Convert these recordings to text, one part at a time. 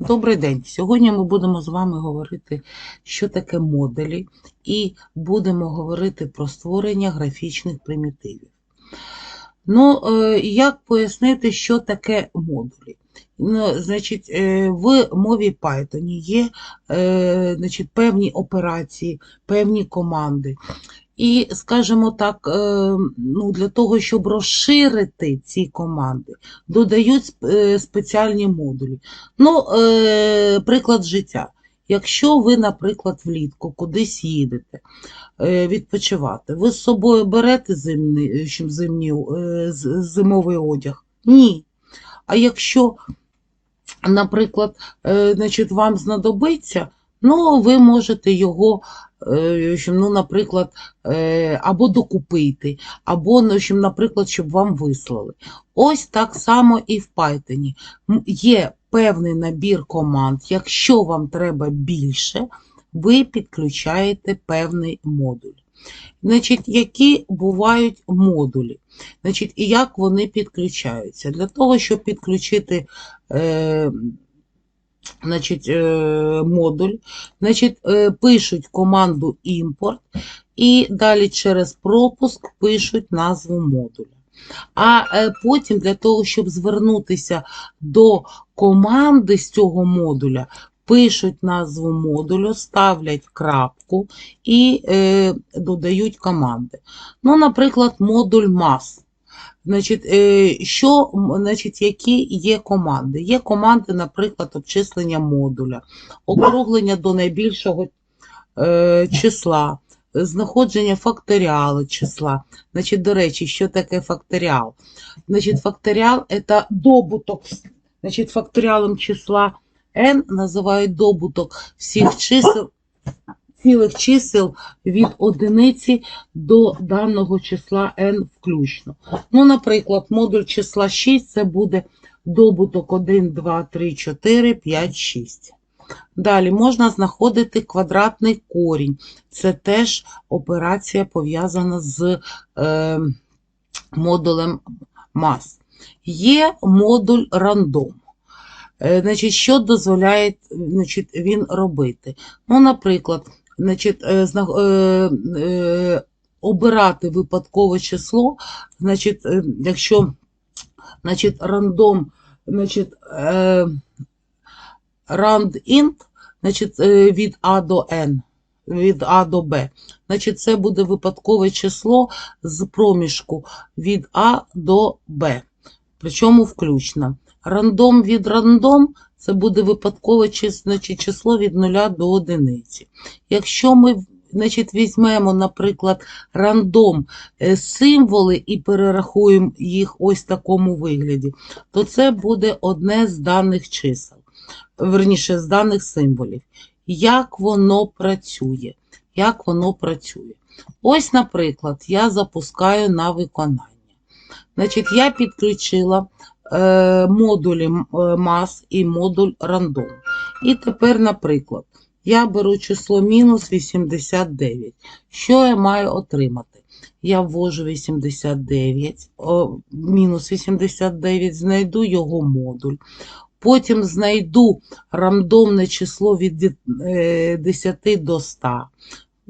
Добрий день. Сьогодні ми будемо з вами говорити, що таке модулі, і будемо говорити про створення графічних примітивів. Ну, е, як пояснити, що таке модулі? Ну, значить, е, в мові Python є е, значить, певні операції, певні команди. І, скажімо так, е, ну, для того, щоб розширити ці команди, додають е, спеціальні модулі. Ну, е, приклад життя. Якщо ви, наприклад, влітку кудись їдете відпочивати, ви з собою берете зимний, зимні, зимовий одяг? Ні. А якщо, наприклад, значить, вам знадобиться, ну, ви можете його, е, ну, наприклад, е, або докупити, або, ну, наприклад, щоб вам вислали. Ось так само і в Python. Є певний набір команд. Якщо вам треба більше, ви підключаєте певний модуль. Значить, які бувають модулі? Значить, і як вони підключаються? Для того, щоб підключити е, значить, е, модуль, значить, е, пишуть команду import і далі через пропуск пишуть назву модуля. А е, потім для того, щоб звернутися до команди з цього модуля, пишуть назву модулю, ставлять крапку і е, додають команди. Ну, наприклад, модуль MAS. Значить, е, що, значить, які є команди? Є команди, наприклад, обчислення модуля, округлення до найбільшого е, числа, знаходження факторіалу числа. Значить, до речі, що таке факторіал? Значить, факторіал – це добуток. Значить, факторіалом числа n називають добуток всіх чисел, цілих чисел від одиниці до даного числа n включно. Ну, наприклад, модуль числа 6 це буде добуток 1, 2, 3, 4, 5, 6. Далі можна знаходити квадратний корінь. Це теж операція пов'язана з е, модулем мас. Є модуль рандом. Е, Значить, що дозволяє значить, він робити? Ну, наприклад, значить, е, е, е, обирати випадкове число, значить, якщо значить, рандом, значить, randint, значить, від А до N, від А до Б, значить, це буде випадкове число з проміжку від А до Б, причому включно. Рандом від рандом це буде випадкове число від 0 до 1. Якщо ми значить, візьмемо, наприклад, рандом е, символи і перерахуємо їх ось в такому вигляді, то це буде одне з даних чисел, верніше, з даних символів. Як воно працює? Як воно працює? Ось, наприклад, я запускаю на виконання. Значить, я підключила модулі м- е, mass і модуль random. І тепер, наприклад, я беру число мінус 89. Що я маю отримати? Я ввожу 89, о, мінус 89, знайду його модуль. Потім знайду рандомне число від е, 10 до 100.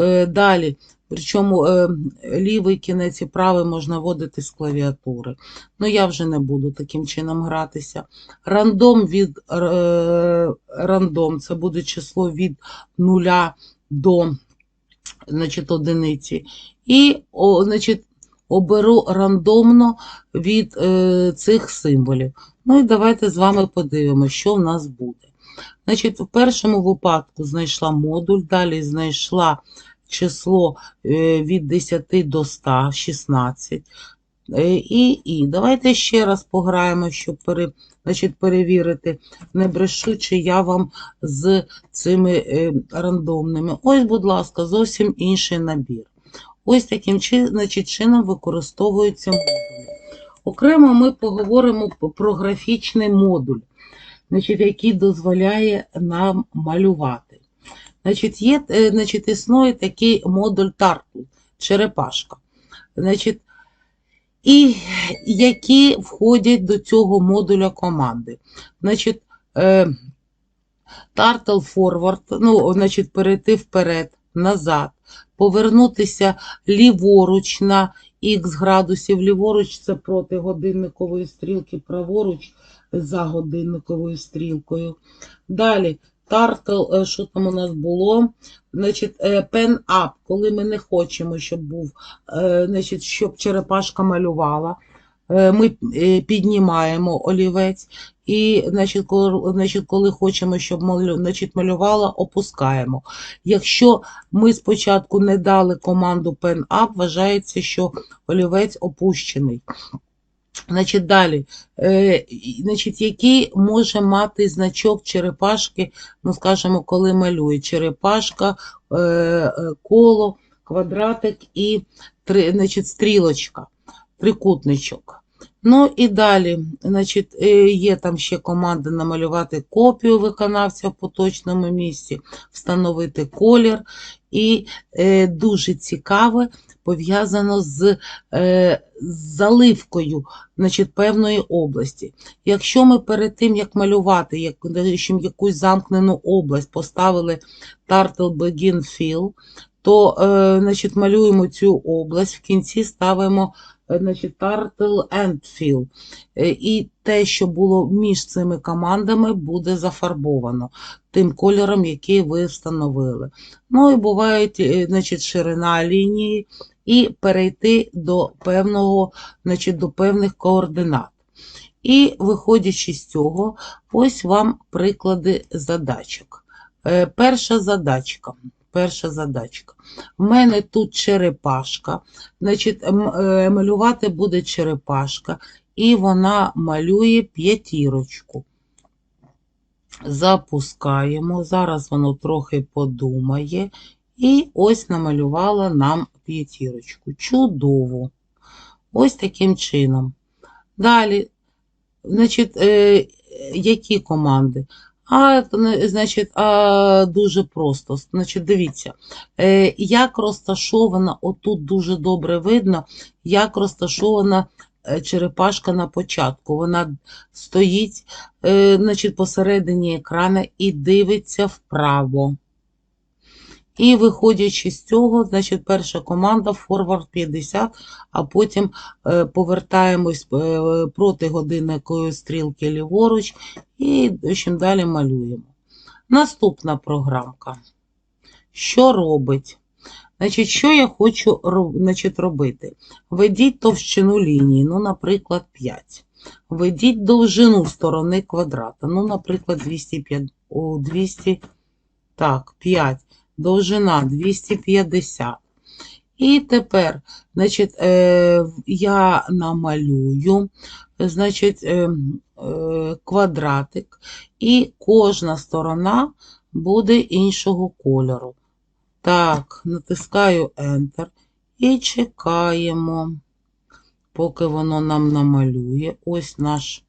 Е, Далі, причому е, лівий кінець і правий можна вводити з клавіатури. Ну, я вже не буду таким чином гратися. Рандом від е, рандом це буде число від 0 до значить, одиниці. І о, значить, оберу рандомно від е, цих символів. Ну і давайте з вами подивимося, що в нас буде. Значить, в першому випадку знайшла модуль, далі знайшла число е, від 10 до 100, 16. Е, І, і давайте ще раз пограємо, щоб пере, значить, перевірити, не брешу, чи я вам з цими е, рандомними. Ось, будь ласка, зовсім інший набір. Ось таким чи- значить, чином використовуються модулі. Окремо ми поговоримо про графічний модуль, значить, який дозволяє нам малювати. Значить, є, е, значить, існує такий модуль Turtle, черепашка. Значить, і які входять до цього модуля команди. Значить, е, Turtle forward, ну, значить, перейти вперед, назад, повернутися ліворуч на х градусів. Ліворуч це проти годинникової стрілки, праворуч за годинниковою стрілкою. Далі, Turtle, е, що там у нас було? Значить, е, pen up, коли ми не хочемо, щоб був, е, значить, щоб черепашка малювала. Ми піднімаємо олівець і, значить, коли, значить, коли хочемо, щоб значить, малювала, опускаємо. Якщо ми спочатку не дали команду pen up, вважається, що олівець опущений. Значить, далі, е, значить, який може мати значок черепашки, ну, скажімо, коли малює черепашка, е, е, коло, квадратик і три, значить, стрілочка, трикутничок. Ну і далі, значить, е, є там ще команда намалювати копію виконавця в поточному місці, встановити колір. І е, дуже цікаве пов'язано з, е, заливкою значить, певної області. Якщо ми перед тим, як малювати, як, якусь замкнену область, поставили Turtle Begin Fill, то е, значить, малюємо цю область, в кінці ставимо значить, Turtle End Е, І те, що було між цими командами, буде зафарбовано тим кольором, який ви встановили. Ну і бувають е, значить, ширина лінії і перейти до певного, значить, до певних координат. І виходячи з цього, ось вам приклади задачок. Е, Перша задачка. Перша задачка. В мене тут черепашка. Значить, е, малювати буде черепашка, і вона малює п'ятірочку. Запускаємо. Зараз воно трохи подумає. І ось намалювала нам п'ятірочку. Чудово. Ось таким чином. Далі, значить, е, які команди? А, значить, а, дуже просто. Значить, дивіться, е, як розташована, отут дуже добре видно, як розташована е, черепашка на початку. Вона стоїть е, значить, посередині екрана і дивиться вправо. І виходячи з цього, значить, перша команда Forward 50, а потім е, повертаємось е, проти годинникової стрілки ліворуч і общем, далі малюємо. Наступна програмка. Що робить? Значить, що я хочу значить, робити? Введіть товщину лінії, ну, наприклад, 5. Введіть довжину сторони квадрата, ну, наприклад, 205, о, 200, так, 5 довжина 250. І тепер, значить, е, я намалюю, значить, е, е, квадратик, і кожна сторона буде іншого кольору. Так, натискаю Enter і чекаємо, поки воно нам намалює. Ось наш.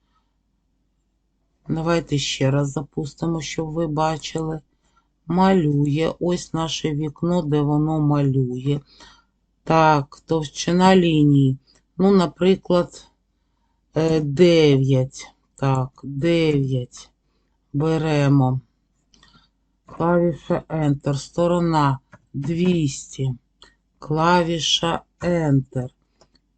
Давайте ще раз запустимо, щоб ви бачили малює. Ось наше вікно, де воно малює. Так, товщина лінії. Ну, наприклад, 9. Так, 9. Беремо. Клавіша Enter. Сторона 200. Клавіша Enter.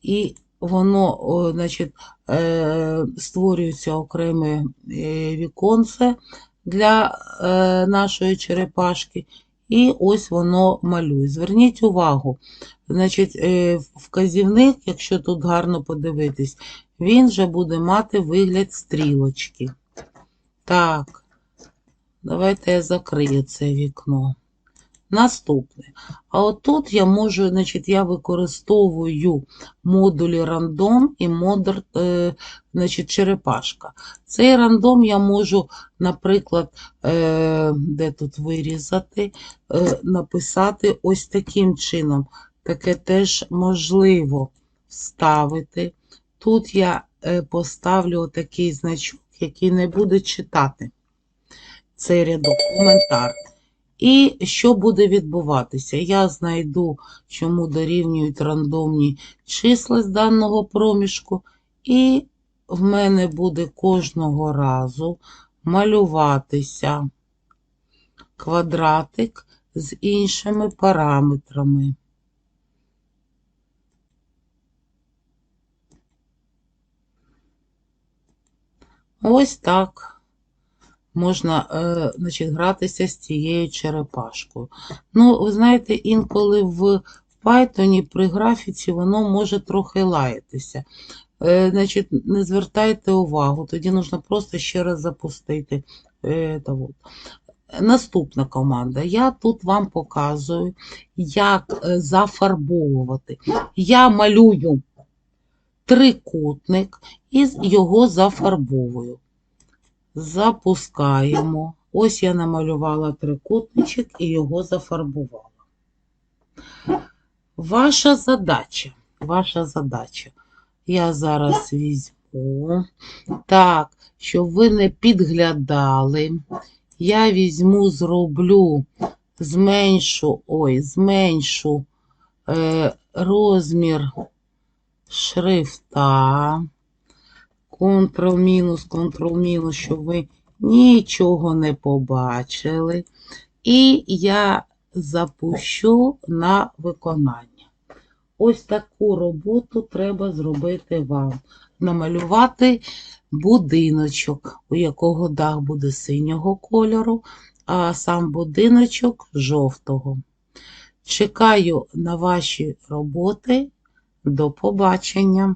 І воно, значить, е, створюється окреме е, віконце для е, нашої черепашки. І ось воно малює. Зверніть увагу, значить, е, вказівник, якщо тут гарно подивитись, він вже буде мати вигляд стрілочки. Так, давайте я закрию це вікно. Наступне. А отут я можу, значить, я використовую модулі рандом і модуль, е, значить, черепашка. Цей рандом я можу, наприклад, е, де тут вирізати, е, написати ось таким чином. Таке теж можливо вставити. Тут я е, поставлю такий значок, який не буде читати цей рядок, коментар. І що буде відбуватися? Я знайду, чому дорівнюють рандомні числа з даного проміжку, і в мене буде кожного разу малюватися квадратик з іншими параметрами. Ось так можна е, значить, гратися з цією черепашкою. Ну, ви знаєте, інколи в Python при графіці воно може трохи лаятися. Е, значить, не звертайте увагу, тоді потрібно просто ще раз запустити. Е. Наступна команда. Я тут вам показую, як зафарбовувати. Я малюю трикутник і його зафарбовую. Запускаємо. Ось я намалювала трикутничок і його зафарбувала. Ваша задача. Ваша задача. Я зараз візьму. Так, щоб ви не підглядали. Я візьму, зроблю, зменшу, ой, зменшу е, розмір шрифта. Ctrl-мінус, Ctrl-мінус, щоб ви нічого не побачили. І я запущу на виконання. Ось таку роботу треба зробити вам. Намалювати будиночок, у якого дах буде синього кольору, а сам будиночок жовтого. Чекаю на ваші роботи. До побачення!